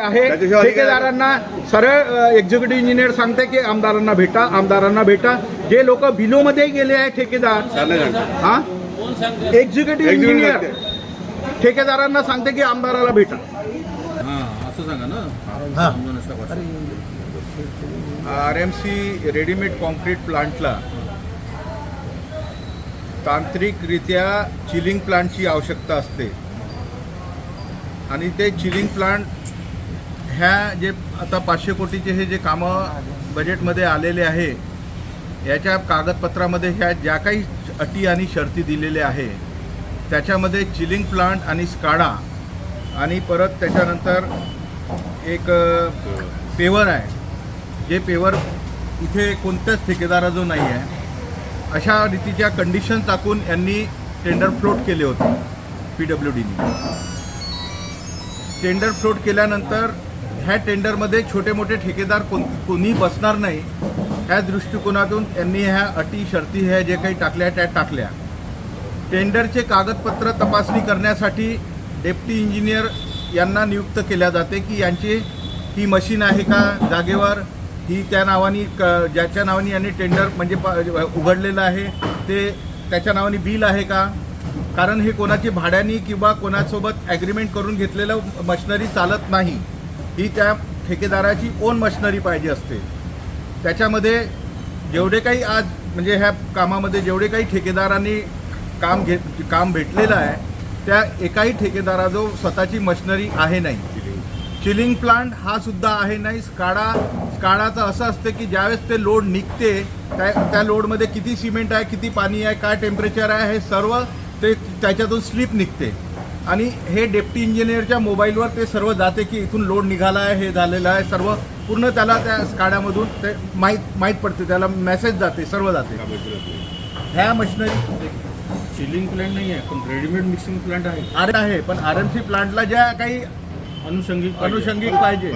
आहे. ठेकेदारांना सरळ एक्झिक्युटिव्ह इंजिनियर सांगते की आमदारांना भेटा आमदारांना भेटा. जे लोक बिलोमध्ये गेले आहे ठेकेदार. हा? एक्झिक्युटिव्ह इंजिनियर ठेकेदारांना सांगते की आमदाराला भेटा. हा असं सांगा ना. R M C readymade concrete प्लांटला तांत्रिकरित्या चिलिंग प्लांटची आवश्यकता असते. आणि ते चिलिंग प्लांट ह्या जे आता पाचशे कोटीचे हे जे कामं बजेटमध्ये आलेले आहे याच्या कागदपत्रामध्ये ह्या ज्या काही अटी आणि शर्ती दिलेल्या आहे त्याच्यामध्ये चिलिंग प्लांट आणि स्काडा आणि परत त्याच्यानंतर एक पेवर आहे. जे पेवर इथे कोणत्याच ठेकेदाराजो नाही आहे अशा रीतीच्या कंडिशन टाकून यांनी टेंडर फ्लोट केले होते पी डब्ल्यू डीने टेंडर फ्लोट केल्यानंतर ह्या टेंडरमध्ये छोटे मोठे ठेकेदार कोण कोणी बसणार नाही. ह्या दृष्टिकोनातून त्यांनी ह्या अटी शर्ती ह्या जे काही टाकल्या त्या टाकल्या. टेंडरचे कागदपत्र तपासणी करण्यासाठी डेप्टी इंजिनियर यांना नियुक्त केल्या जाते की यांची ही मशीन आहे का जागेवर? ही त्या नावाने क ज्याच्या नावाने यांनी टेंडर म्हणजे प- उघडलेलं आहे ते त्याच्या नावाने बिल आहे का? कारण हे कोणाची भाड्याने किंवा कोणासोबत ॲग्रीमेंट करून घेतलेलं मशिनरी चालत नाही. ही त्या ठेकेदाराची ओन मशिनरी पाहिजे असते. त्याच्यामध्ये जेवढे काही आज म्हणजे ह्या कामामध्ये जेवढे काही ठेकेदारांनी काम घेत काम भेटलेलं आहे त्या एकाही ठेकेदाराजो स्वतःची मशिनरी आहे नाही. चिलिंग प्लांट हा सुद्धा आहे नाही. स्काडा स्काडाचं असं असते की ज्यावेळेस ते लोड निघते त्या त्या लोडमध्ये किती सिमेंट आहे किती पाणी आहे काय टेम्परेचर आहे हे सर्व ते त्याच्यातून स्लिप निघते. आणि हे डेप्टी इंजिनियरच्या मोबाईलवर ते सर्व जाते की इथून लोड निघाला आहे हे झालेलं आहे सर्व पूर्ण त्याला त्या स्काड्यामधून ते माहीत माहीत पडते त्याला मेसेज जाते सर्व जाते. ह्या मशिनरी चिलिंग प्लांट नाही आहे पण रेडीमेड मिक्सिंग प्लांट आहे. आर आहे पण आर एम सी प्लांटला ज्या काही अनुषंगिक. अनुषंगिक पाहिजे.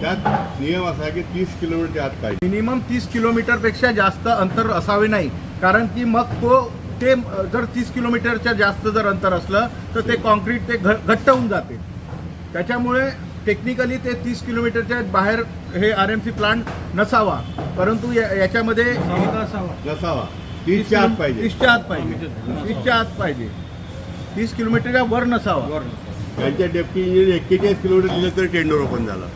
त्यात नियम असा आहे की तीस किलोमीटर आत पाहिजे. मिनिमम तीस किलोमीटरपेक्षा जास्त अंतर असावे नाही. कारण की मग तो ते जर तीस किलोमीटरच्या जास्त जर अंतर असलं तर ते कॉन्क्रीट ते घ घट्ट होऊन जाते. त्याच्यामुळे टेक्निकली ते तीस किलोमीटरच्या बाहेर हे आर एम सी प्लांट नसावा. परंतु या- याच्यामध्ये नसावा. तीसच्या आत पाहिजे. तीसच्या आत पाहिजे. तीसच्या आत पाहिजे. तीस किलोमीटरच्या वर नसावा. त्यांच्या डेप्टी इंजिनियर एक्केचाळीस किलोमीटर दिलं तरी टेंडर ओपन झालं.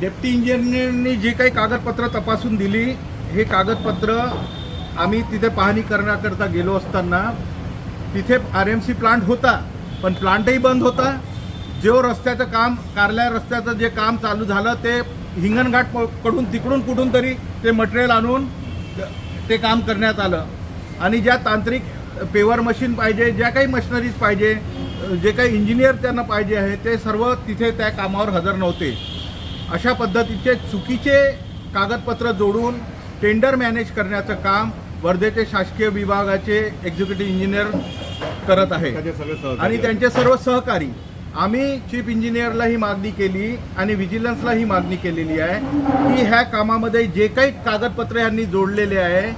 डेप्टी इंजिनियरनी जे काही कागदपत्र तपासून दिली हे कागदपत्र आम्ही तिथे पाहणी करण्याकरता गेलो असताना तिथे आर एम सी प्लांट होता पण प्लांटही बंद होता. जो रस्त्याचं काम कारल्या रस्त्याचं जे काम चालू झालं ते हिंगणघाटकडून तिकडून कुठून तरी ते मटेरियल आणून ते काम करण्यात आलं. आणि ज्या तांत्रिक पेवर मशीन पाहिजे ज्या काही मशिनरीज पाहिजे जे काही इंजिनियर त्यांना पाहिजे आहे ते सर्व तिथे त्या कामावर हजर नव्हते. अशा पद्धतीचे चुकीचे कागदपत्र जोडून टेंडर मॅनेज करण्याचं काम वर्धेचे शासकीय विभागाचे एक्झिक्युटिव्ह इंजिनियर करत आहे. आणि. त्यांचे सर्व सहकारी आम्ही चीफ इंजिनियरला ही मागणी केली आणि विजिलन्सला ही मागणी केलेली आहे की ह्या कामामध्ये जे काही कागदपत्र यांनी जोडलेले आहे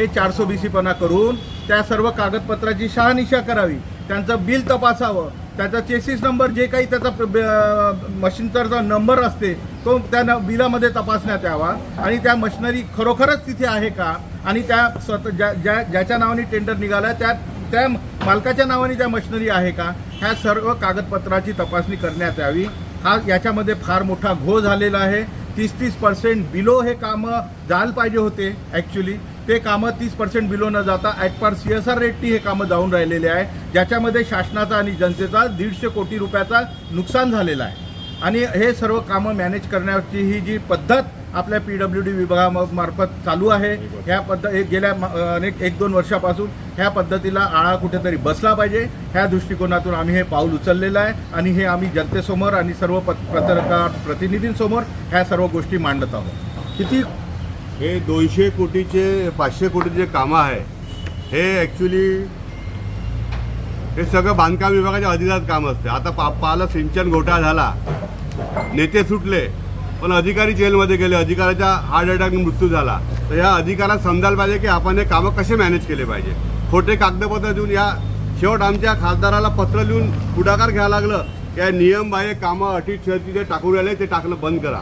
हे चारसो बीसीपणा करून त्या सर्व कागदपत्राची शहानिशा करावी. त्यांचं बिल तपासावं. त्याचा चेसिस नंबर जे काही त्याचा मशीनचा नंबर असते तो त्या न- बिलामध्ये तपासण्यात यावा. आणि त्या मशिनरी खरोखरच तिथे आहे का? आणि त्या स्वतः ज्या ज्या ज्याच्या नावाने टेंडर निघालं त्या त्या मालकाच्या नावाने त्या मशिनरी आहे का ह्या सर्व कागदपत्राची तपासणी करण्यात यावी. हा याच्यामध्ये फार मोठा घो झालेला आहे. तीस तीस पर्सेंट बिलो हे कामं जायला पाहिजे होते ॲक्च्युली ते कामं तीस पर्सेंट बिलो न जाता at per C S R रेटनी हे कामं जाऊन राहिलेले आहे. ज्याच्यामध्ये शासनाचा आणि जनतेचा दीडशे कोटी रुपयाचा नुकसान झालेला आहे. आणि हे सर्व कामं मॅनेज करण्याची ही जी पद्धत आपल्या पी डब्ल्यू डी विभागामार्फत चालू आहे. ह्या पद्धत एक गेल्या म- अनेक एक दोन वर्षापासून ह्या पद्धतीला आळा कुठेतरी बसला पाहिजे. ह्या दृष्टिकोनातून आम्ही हे पाऊल उचललेलं आहे आणि हे आम्ही जनतेसमोर आणि सर्व पत्रकार प्रतिनिधींसमोर ह्या सर्व गोष्टी मांडत आहोत. किती? हे दोनशे कोटीचे पाचशे कोटीचे कामं आहे. हे ॲक्च्युली हे सगळं बांधकाम विभागाच्या अधिकारात काम असते. आता पा पाला सिंचन घोटाळा झाला. नेते सुटले. पण अधिकारी जेलमध्ये गेले अधिकाऱ्याचा हार्ट अटॅकने मृत्यू झाला. तर या अधिकारात समजायला पाहिजे की आपण हे कामं कसे मॅनेज केले पाहिजे. खोटे कागदपत्र देऊन या शेवट आमच्या खासदाराला पत्र लिहून पुढाकार घ्यायला लागलं त्या नियमबाह्य कामं अटी शर्ती जे टाकून राहिले ते टाकणं बंद करा.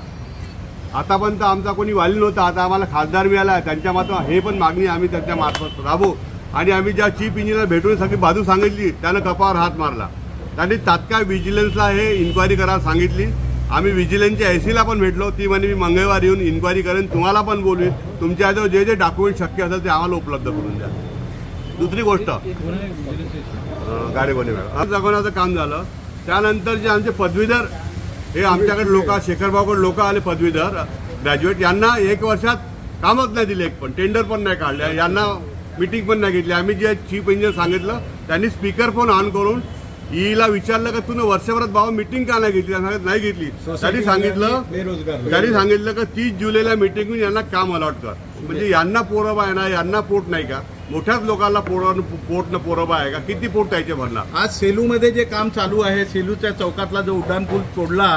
आतापर्यंत आमचा कोणी वाली नव्हता आता आम्हाला खासदार मिळाला त्यांच्या मात्र हे पण मागणी आम्ही त्यांच्या मार्फत राबू आणि आम्ही ज्या चीफ इंजिनियर भेटून सगळी बाजू सांगितली त्यानं कपावर हात मारला. त्यांनी तात्काळ विजिलन्सला हे इन्क्वायरी करायला सांगितली. आम्ही विजिलन्सच्या सीला पण भेटलो. ती म्हणे मी मंगळवारी येऊन इन्क्वायरी करेन तुम्हाला पण बोलवीन. तुमच्याजवळ जे जे डॉक्युमेंट शक्य असेल ते आम्हाला उपलब्ध करून द्या. दुसरी गोष्ट. गाडी बनवणार आज जगवण्याचं काम झालं. त्यानंतर जे आमचे पदवीधर हे आमच्याकडे लोक शेखरबाबकडे लोक आले पदवीधर ग्रॅज्युएट यांना एक वर्षात कामच नाही दिले एक पण टेंडर पण नाही काढले यांना मिटिंग पण नाही घेतली. आम्ही जे चीफ इंजिनियर सांगितलं त्यांनी स्पीकर फोन ऑन करून ईला विचारलं का तुम्ही वर्षभरात बाबा मिटिंग का नाही घेतली? नाही घेतली. त्यांनी सांगितलं बेरोजगार त्यांनी सांगितलं का तीस जुलैला मिटिंग यांना काम अलॉट कर. म्हणजे यांना पोरबा आहे ना यांना पोट नाही का? मोठ्याच लोकांना पोर पोटनं पोरबा आहे का? किती पोट त्याचे भरणार? आज सेलूमध्ये जे काम चालू आहे सेलूच्या चौकातला जो उड्डाणपूल तोडला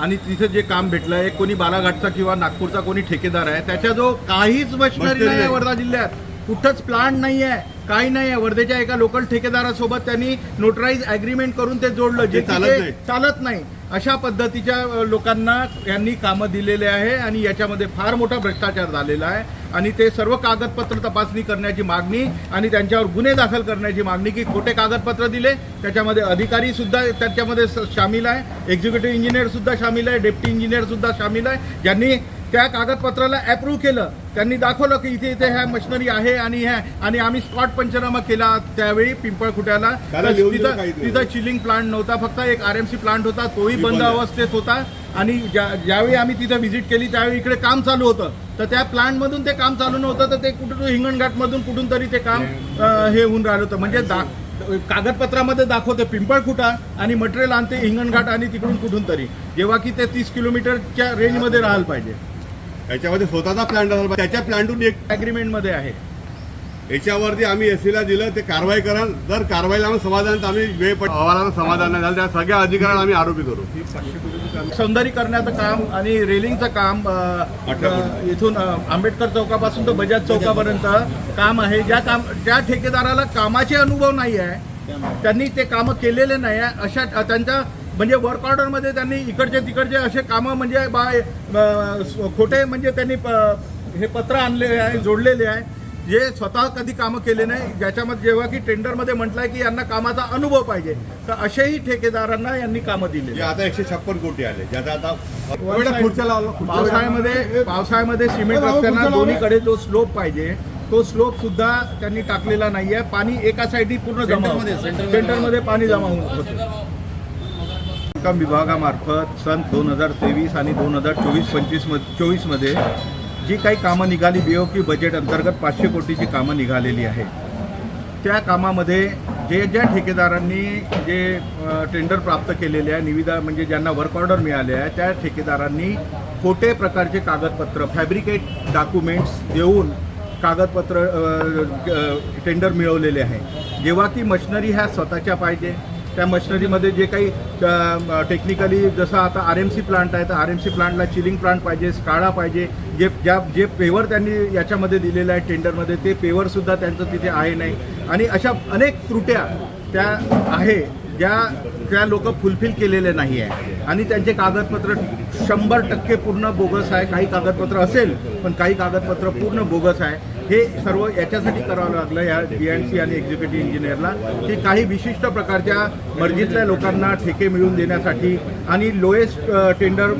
आणि तिथे जे काम भेटलं आहे कोणी बालाघाटचा किंवा नागपूरचा कोणी ठेकेदार आहे त्याच्या जो काहीच मशिनरी नाही. वर्धा जिल्ह्यात. कुठंच प्लांट नाही आहे काही नाही आहे वर्धेच्या एका लोकल ठेकेदारासोबत त्यांनी नोटराईज अग्रीमेंट करून ते जोडलं जे चालत नाही. चालत नाही. अशा पद्धतीच्या लोकांना यांनी कामं दिलेले आहे आणि याच्यामध्ये फार मोठा भ्रष्टाचार झालेला आहे. आणि ते सर्व कागदपत्र तपासणी करण्याची मागणी आणि त्यांच्यावर गुन्हे दाखल करण्याची मागणी की खोटे कागदपत्र दिले. त्याच्यामध्ये अधिकारी सुद्धा त्याच्यामध्ये सामील आहे. एक्झिक्युटिव्ह इंजिनियर सुद्धा सामील आहे. डेप्टी इंजिनियर सुद्धा सामील आहे. ज्यांनी त्या कागदपत्राला अप्रूव्ह केलं त्यांनी दाखवलं की इथे इथे ह्या मशिनरी आहे आणि ह्या आणि आम्ही स्पॉट पंचनामा केला त्यावेळी पिंपळखुट्याला. तिथं. तिथं चिलिंग प्लांट नव्हता फक्त एक आर एम सी प्लांट होता तोही बंद. अवस्थेत होता. आणि ज्या- ज्यावेळी आम्ही तिथं व्हिजिट केली त्यावेळी इकडे काम चालू होतं. तर त्या प्लांट मधून ते काम चालू नव्हतं तर ते कुठून हिंगणघाट मधून कुठून तरी ते काम हे होऊन राहिलं होतं. म्हणजे दा कागदपत्रामध्ये दाखवते पिंपळखुटा आणि मटेरियल आणते हिंगणघाट आणि तिकडून कुठून तरी. जेव्हा की ते तीस किलोमीटरच्या रेंजमध्ये राहायला पाहिजे. याच्यामध्ये स्वतःचा प्लॅन असेल पाहिजे. त्याच्या प्लॅनटून एक अग्रीमेंटमध्ये आहे. याच्यावरती आम्ही एसीला दिलं ते कारवाई करा जर कारवाईला आम्ही समाधान तर आम्ही वेळ पण अहवालाला समाधान नाही झालं. त्या सगळ्या अधिकाऱ्यांना आम्ही आरोपी करू. सौंदर्यीकरणाचं काम आणि रेलिंगचं काम अ, अठरा अ, इथून अ, आंबेडकर चौकापासून तर बजाज चौकापर्यंत काम आहे. ज्या काम ज्या ठेकेदाराला कामाचे अनुभव नाही आहे त्यांनी ते कामं केलेले नाही आहे अशा त्यांच्या म्हणजे वर्क ऑर्डरमध्ये त्यांनी इकडचे तिकडचे असे कामं म्हणजे बा अ, स- खोटे म्हणजे त्यांनी प- हे पत्र आणले आहे जोडलेले आहे. जे स्वतः कधी कामं केले नाही ज्याच्यामध्ये जेव्हा की टेंडरमध्ये म्हटलंय की यांना कामाचा अनुभव पाहिजे तर असेही ठेकेदारांना यांनी कामं दिलेली जे आता एकशे छप्पन कोटी आले. ज्याचा आता. पावसाळ्यामध्ये पावसाळ्यामध्ये सिमेंट रस्त्यांना दोन्हीकडे जो स्लोप पाहिजे तो स्लोप सुद्धा त्यांनी टाकलेला नाहीये. पाणी एका साईडनी पूर्ण जमा सेंटरमध्ये- पाणी जमा होऊन होतं. बांधकाम विभागामार्फत सन दोन हजार तेवीस आणि दोन हजार चोवीस पंचवीस चोवीसमध्ये जी काही कामं निघाली बीओकी बजेट अंतर्गत पाचशे कोटीची कामं निघालेली आहे त्या कामामध्ये जे ज्या ठेकेदारांनी जे टेंडर प्राप्त केलेले आहे निविदा म्हणजे ज्यांना वर्क ऑर्डर मिळाले आहे त्या ठेकेदारांनी खोटे प्रकारचे कागदपत्र फॅब्रिकेट डॉक्युमेंट्स देऊन कागदपत्र टेंडर मिळवलेले आहे. जेव्हा की मशिनरी ह्या स्वतःच्या पाहिजे त्या मशिनरीमध्ये जे काही टेक्निकली जसं आता आर एम सी प्लांट आहे तर आर एम सी प्लांटला चिलिंग प्लांट पाहिजे स्काडा पाहिजे जे ज्या जे पेवर त्यांनी याच्यामध्ये दिलेलं आहे टेंडरमध्ये ते पेवरसुद्धा त्यांचं तिथे आहे नाही. आणि अशा अनेक त्रुट्या त्या आहे ज्या त्या लोक फुलफिल केलेले नाही आहे. आणि त्यांचे कागदपत्र शंभर टक्के पूर्ण बोगस आहे काही कागदपत्र असेल पण काही कागदपत्र पूर्ण बोगस आहे. हे सर्व याच्यासाठी करावं लागलं या डी एन सी आणि एक्झिक्युटिव्ह इंजिनियरला की काही विशिष्ट प्रकारच्या मर्जीतल्या लोकांना ठेके मिळवून देण्यासाठी. आणि लोएस्ट टेंडर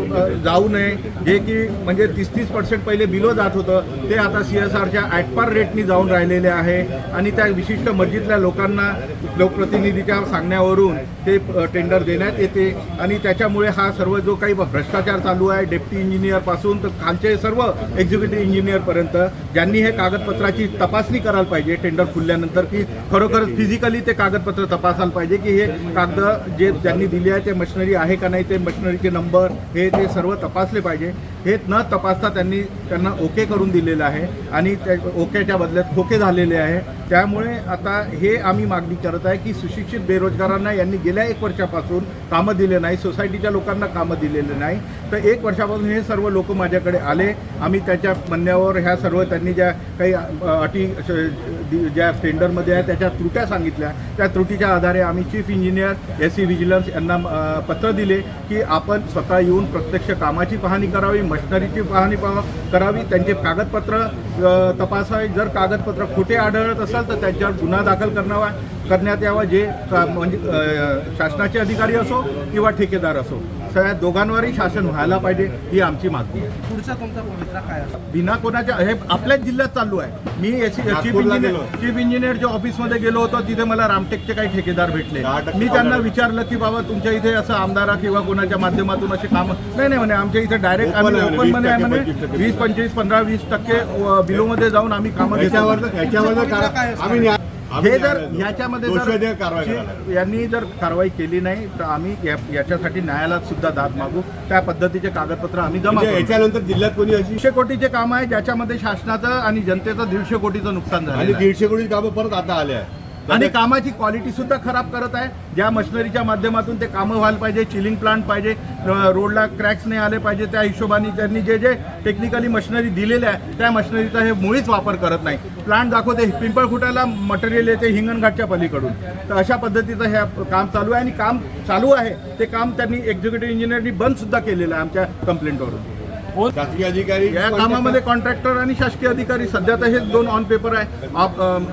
जाऊ नये. जे की म्हणजे तीस तीस पर्सेंट पहिले बिलो जात होतं ते आता सी एस आरच्या ॲटपार रेटनी जाऊन राहिलेले आहे. आणि त्या विशिष्ट मर्जीतल्या लोकांना लोकप्रतिनिधीच्या सांगण्यावरून ते टेंडर देण्यात येते. आणि त्याच्यामुळे हा सर्व जो काही भ्रष्टाचार चालू आहे डेप्टी इंजिनियरपासून तर खालचे सर्व एक्झिक्युटिव्ह इंजिनियरपर्यंत ज्यांनी हे कागदपत्राची तपासणी करायला पाहिजे टेंडर खुलल्यानंतर की खरोखर फिजिकली ते कागदपत्र तपासायला पाहिजे की हे कागद जे ज्यांनी दिले आहे ते मशिनरी आहे का नाही ते मशिनरीचे नंबर हे ते सर्व तपासले पाहिजे. हे न तपासता त्यांनी त्यांना ओके करून दिलेलं आहे आणि त्या ओकेच्या बदल्यात खोके झालेले आहे. त्यामुळे आता हे आम्ही मागणी करत आहे की सुशिक्षित बेरोजगारांना यांनी गेल्या एक वर्षापासून कामं दिले नाही सोसायटीच्या लोकांना कामं दिलेले नाही. तर एक वर्षापासून हे सर्व लोक माझ्याकडे आले. आम्ही त्याच्या म्हणण्यावर ह्या सर्व त्यांनी ज्या काही अटी ज्या टेंडरमध्ये आहे त्याच्या त्रुट्या सांगितल्या. त्या त्रुटीच्या आधारे आम्ही chief engineer S C vigilance यांना पत्र दिले की आपण स्वतः येऊन प्रत्यक्ष कामाची पाहणी करावी मशिनरीची पाहणी करावी. त्यांचे कागदपत्र तपासावे. जर कागदपत्र खोटे आढळत असेल तर त्यांच्यावर गुन्हा दाखल करणावा करण्यात यावा जे म्हणजे शासनाचे अधिकारी असो किंवा ठेकेदार असो. सगळ्या दोघांवरही शासन व्हायला पाहिजे ही आमची मागणी आहे. पुढचा तुमचा पवित्रा काय असतो? बिना कोणाच्या हे आपल्याच जिल्ह्यात चालू आहे. मी चीफ इंजिनियर. चीफ इंजिनियरच्या ऑफिसमध्ये गेलो होतो तिथे मला रामटेकचे काही ठेकेदार भेटले. मी त्यांना. विचारलं की बाबा तुमच्या इथे असं आमदारा किंवा कोणाच्या माध्यमातून असे कामं नाही नाही म्हणे आमच्या इथे डायरेक्ट आम्ही ओपनमध्ये आहे 20% म्हणे 25% वीस पंचवीस पंधरा वीस टक्के बिलोमध्ये जाऊन आम्ही कामं घेतो. याच्यावर याच्यावर जर कार- आम्ही न्याय- आम्ही हे जर याच्यामध्ये जर. यांनी जर कारवाई केली नाही तर आम्ही याच्यासाठी न्यायालयात सुद्धा दाद मागू. त्या पद्धतीचे कागदपत्र आम्ही जमा म्हणजे याच्यानंतर जिल्ह्यात कोणी दीडशे कोटीचे काम आहे ज्याच्यामध्ये शासनाचं आणि जनतेचं दीडशे कोटीचं नुकसान झालं दीडशे कोटी कामं परत आता आले आहे आणि कामाची क्वालिटी सुद्धा खराब करत आहे. ज्या मशिनरीच्या माध्यमातून ते कामं व्हायला पाहिजे चिलिंग प्लांट पाहिजे रोडला क्रॅक्स नाही आले पाहिजे त्या हिशोबाने त्यांनी जे जे टेक्निकली मशिनरी दिलेल्या आहे त्या मशिनरीचा हे मुळीच वापर करत नाही. प्लांट दाखवते पिंपळखुटाला मटेरियल येते हिंगणघाटच्या पलीकडून. तर अशा पद्धतीचं हे काम चालू आहे आणि काम चालू आहे. ते काम त्यांनी एक्झिक्युटिव्ह इंजिनियरनी बंद सुद्धा केलेलं आहे आमच्या कंप्लेंटवरून शासकीय अधिकारी या कामामध्ये कॉन्ट्रॅक्टर आणि शासकीय अधिकारी सध्या तर हेच दोन ऑन पेपर आहे.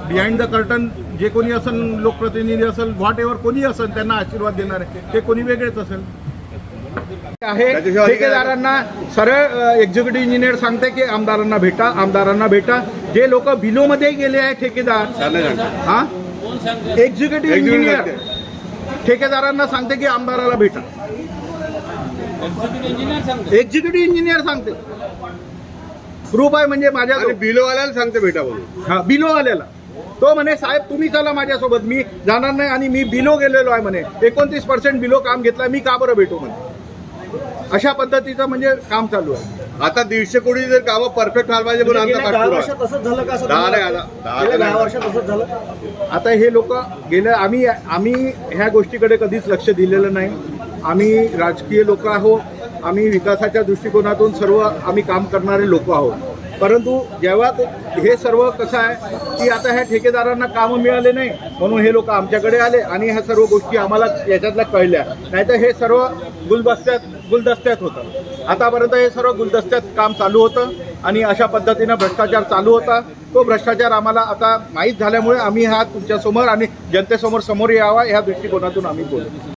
बिहाइंड द कर्टन जे कोणी असेल लोकप्रतिनिधी असेल व्हॉट एव्हर कोणी असेल त्यांना आशीर्वाद देणार आहे. ते कोणी वेगळेच असेल? आहे. ठेकेदारांना सरळ एक्झिक्युटिव्ह इंजिनियर सांगते की आमदारांना भेटा आमदारांना भेटा. जे लोक बिलोमध्ये गेले आहे ठेकेदार. हा? एक्झिक्युटिव्ह इंजिनियर ठेकेदारांना सांगते की आमदाराला भेटा. एक्झिक्युटिव्ह इंजिनियर सांगते. प्रूफ आहे म्हणजे माझ्या बिलोवाल्याला सांगते भेटा बोलून हा बिलो आलेला तो म्हणे साहेब तुम्ही चला माझ्यासोबत. मी जाणार नाही आणि मी बिलो गेलेलो आहे म्हणे. एकोणतीस पर्सेंट बिलो काम घेतलं मी का बरं भेटू म्हणे. अशा पद्धतीचं म्हणजे काम चालू आहे. आता दीडशे कोटी जर कामं परफेक्ट व्हायला पाहिजे म्हणून आता हे लोक गेल्या आम्ही आम्ही ह्या गोष्टीकडे कधीच लक्ष दिलेलं नाही. आम्ही राजकीय लोक आहोत. आम्ही विकासाच्या दृष्टिकोनातून सर्व आम्ही काम करणारे लोक आहोत. परंतु जेव्हा हे सर्व कसं आहे की आता ह्या ठेकेदारांना कामं मिळाले नाही म्हणून हे लोक आमच्याकडे आले आणि ह्या सर्व गोष्टी आम्हाला याच्यातल्या कळल्या. नाहीतर हे सर्व गुलदस्त्यात गुलदस्त्यात होतं. आतापर्यंत हे सर्व गुलदस्त्यात काम चालू होतं आणि अशा पद्धतीनं भ्रष्टाचार चालू होता. तो भ्रष्टाचार आम्हाला आता माहीत झाल्यामुळे आम्ही हा तुमच्यासमोर आणि जनतेसमोर समोर यावा ह्या दृष्टिकोनातून आम्ही बोलतो